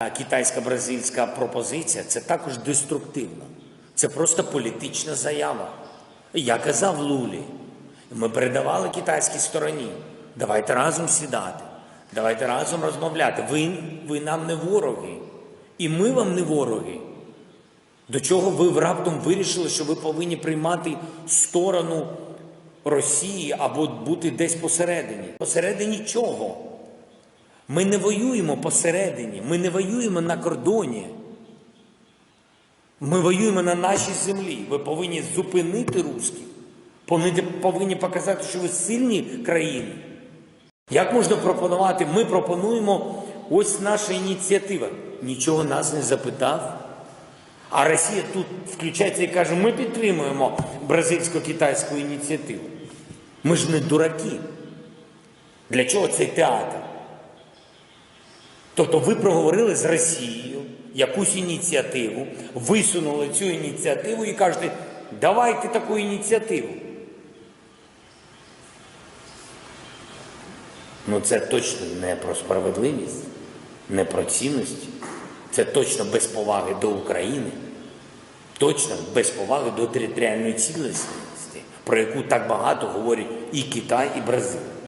А Китайсько-бразильська пропозиція це також деструктивно. Це просто політична заява. Я казав Лулі, ми передавали китайській стороні. Давайте разом сідати, давайте разом розмовляти. Ви, ви нам не вороги, і ми вам не вороги. До чого ви раптом вирішили, що ви повинні приймати сторону Росії або бути десь посередині? Посередині чого? Ми не воюємо посередині, ми не воюємо на кордоні. Ми воюємо на нашій землі. Ви повинні зупинити русських. Повинні, показати, що ви сильні країни. Як можна пропонувати? Ми пропонуємо ось наша ініціатива. Нічого нас не запитав. А Росія тут включається і каже: ми підтримуємо бразильсько-китайську ініціативу. Ми ж не дураки. Для чого цей театр? Тобто ви проговорили з Росією якусь ініціативу, висунули цю ініціативу і кажете, давайте таку ініціативу. Ну це точно не про справедливість, не про цінності. Це точно без поваги до України, точно без поваги до територіальної цілісності, про яку так багато говорять і Китай, і Бразилія.